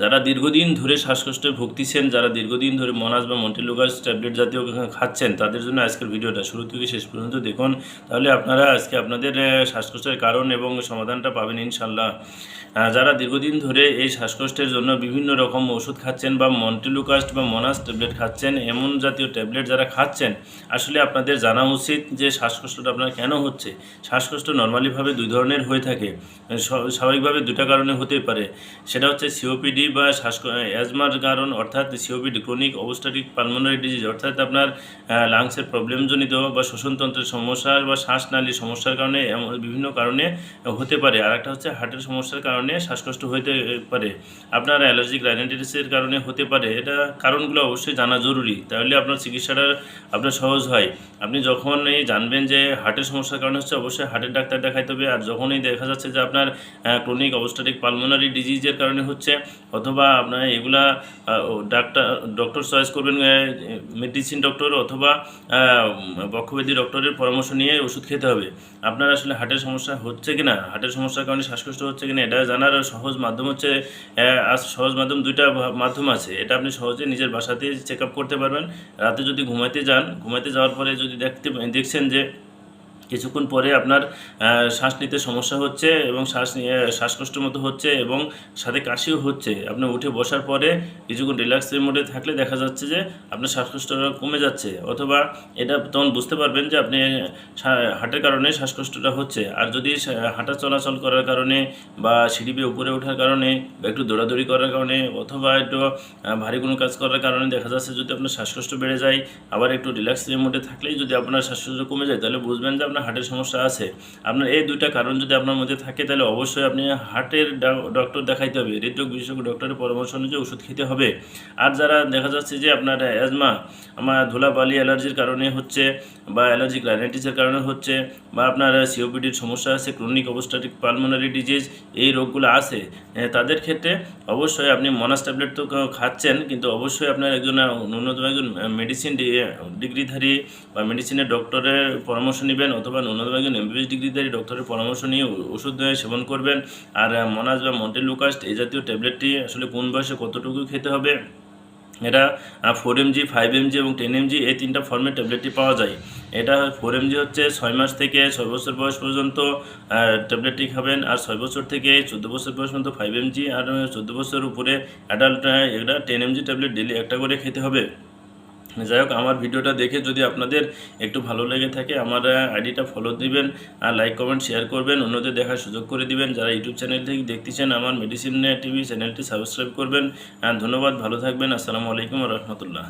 যারা দীর্ঘদিন ধরে শ্বাসকষ্টে ভুগতেছেন যারা দীর্ঘদিন ধরে মনাস বা মন্টিলুকাস ট্যাবলেট জাতীয় খাচ্ছেন, তাদের জন্য আজকের ভিডিওটা শুরু থেকে শেষ পর্যন্ত দেখুন। তাহলে আপনারা আজকে আপনাদের শ্বাসকষ্টের কারণ এবং সমাধানটা পাবেন ইনশাল্লাহ যারা দীর্ঘদিন ধরে এই শ্বাসকষ্টের জন্য বিভিন্ন রকম ওষুধ খাচ্ছেন বা মন্টিলুকাস্ট বা মনাস ট্যাবলেট খাচ্ছেন, এমন জাতীয় ট্যাবলেট যারা খাচ্ছেন, আসলে আপনাদের জানা উচিত যে শ্বাসকষ্টটা আপনার কেন হচ্ছে? শ্বাসকষ্ট নর্মালিভাবে দুই ধরনের হয়ে থাকে। স্বাভাবিকভাবে দুটা কারণে হতে পারে। সেটা হচ্ছে সিওপিডি বা শ্বাস অ্যাজমার কারণ, অর্থাৎ COPD, chronic obstructive pulmonary disease অর্থাৎ আপনার লাংসের প্রবলেমজনিত বা শ্বসনতন্ত্রের সমস্যা বা শ্বাসনালীর সমস্যার কারণে বিভিন্ন কারণে হতে পারে। আর একটা হচ্ছে হার্টের সমস্যার কারণে শ্বাসকষ্ট হতে পারে। আপনার অ্যালার্জিক রাইনাইটিসের কারণে হতে পারে। এটা কারণগুলো অবশ্যই জানা জরুরি। তাহলে আপনার চিকিৎসাটা, আপনার সহজ হয়। আপনি যখন এই জানবেন যে হার্টের সমস্যার কারণে হচ্ছে, অবশ্যই হার্টের ডাক্তার দেখাইতে হবে। আর যখনই দেখা যাচ্ছে যে আপনার ক্রনিক অবস্টাটিক পালমোনারি ডিজিজের কারণে হচ্ছে অথবা আপনার এগুলা ডাক্তার ডক্টর চয়েস করবেন মেডিসিন ডক্টর অথবা আহ, বক্ষব্যাধি ডক্টরের পরামর্শ নিয়ে ওষুধ খেতে হবে। আপনার আসলে হার্টের সমস্যা হচ্ছে কি না হার্টের সমস্যার কারণে শ্বাসকষ্ট হচ্ছে কি না এটা জানার সহজ মাধ্যম হচ্ছে সহজ মাধ্যম দুইটা মাধ্যম আছে। এটা আপনি সহজে নিজের বাসাতেই চেক আপ করতে পারবেন। রাতে যদি ঘুমাইতে যান ঘুমাইতে যাওয়ার পরে যদি দেখতে দেখছেন যে কিছুক্ষণ পরে আপনার শ্বাস নিতে সমস্যা হচ্ছে এবং শ্বাস নিয়ে, শ্বাসকষ্টের মতো হচ্ছে এবং সাথে কাশিও হচ্ছে। আপনি উঠে বসার পরে কিছুক্ষণ রিল্যাক্সের মোডে থাকলে দেখা যাচ্ছে যে আপনার শ্বাসকষ্টটা কমে যাচ্ছে অথবা এটা তখন বুঝতে পারবেন যে আপনি হার্টের কারণে শ্বাসকষ্টটা হচ্ছে। আর যদি হাঁটা চলাচল করার কারণে বা সিঁড়ি বেয়ে উপরে ওঠার কারণে বা একটু দৌড়াদৌড়ি করার কারণে অথবা একটু ভারী কোনো কাজ করার কারণে দেখা যাচ্ছে যদি আপনার শ্বাসকষ্ট বেড়ে যায়, আবার একটু রিল্যাক্সের মোডে থাকলেই যদি আপনার শ্বাসকষ্ট কমে যায়, তাহলে বুঝবেন যে আপনার হার্টের সমস্যা আছে, আপনার এই দুইটা কারণ যদি আপনার মধ্যে থাকে, তাহলে অবশ্যই আপনি হার্টের ডক্টর দেখাইতে হবে, হৃদরোগ বিশেষজ্ঞ ডক্টরের পরামর্শ অনুযায়ী ওষুধ খেতে হবে। আর যারা দেখা যাচ্ছে যে আপনার অ্যাজমা আমার ধুলাবালি, অ্যালার্জির কারণে হচ্ছে বা অ্যালার্জিক রাইনাইটিসের কারণে হচ্ছে বা আপনার সিওপিডির সমস্যা আছে ক্রনিক অবস্টাটিক পালমোনারি ডিজিজ এই রোগগুলো আছে তাদের ক্ষেত্রে অবশ্যই আপনি মনাস ট্যাবলেট তো খাচ্ছেন, কিন্তু অবশ্যই আপনার একজন ন্যূনতম একজন মেডিসিন ডিগ্রিধারী বা মেডিসিনের ডক্টরের পরামর্শ নেবেন অথবা ন্যূনতম একজন এমবিবিএস ডিগ্রিধারী ডক্টরের পরামর্শ নিয়ে ওষুধ সেবন করবেন। আর মনাস বা মন্টেলুকাস্ট এই জাতীয় ট্যাবলেটটি আসলে কোন বয়সে কতটুকু খেতে হবে? এটা ফোর এমজি ফাইভ এমজি এবং টেন এমজি এই তিনটা ফর্মের ট্যাবলেটটি পাওয়া যায়। এটা ফোর এমজি হচ্ছে ছয় মাস থেকে ছয় বছর বয়স পর্যন্ত ট্যাবলেটটি খাবেন। আর ছয় বছর থেকে চোদ্দ বছর বয়স পর্যন্ত ফাইভ এমজি আর চোদ্দ বছর উপরে অ্যাডাল্ট এটা টেন এমজি ট্যাবলেট ডেলি একটা করে খেতে হবে। যাই হোক, আমার ভিডিওটা দেখে যদি আপনাদের একটু ভালো লেগে থাকে, আমার আইডিটা ফলো দিবেন, আর লাইক কমেন্ট শেয়ার করবেন, অন্যদের দেখার সুযোগ করে দিবেন। যারা ইউটিউব চ্যানেল থেকে দেখতেছেন, আমার মেডিসিন টিভি চ্যানেলটি সাবস্ক্রাইব করবেন। ধন্যবাদ, ভালো থাকবেন। আসসালামু আলাইকুম রহমতুল্লাহ।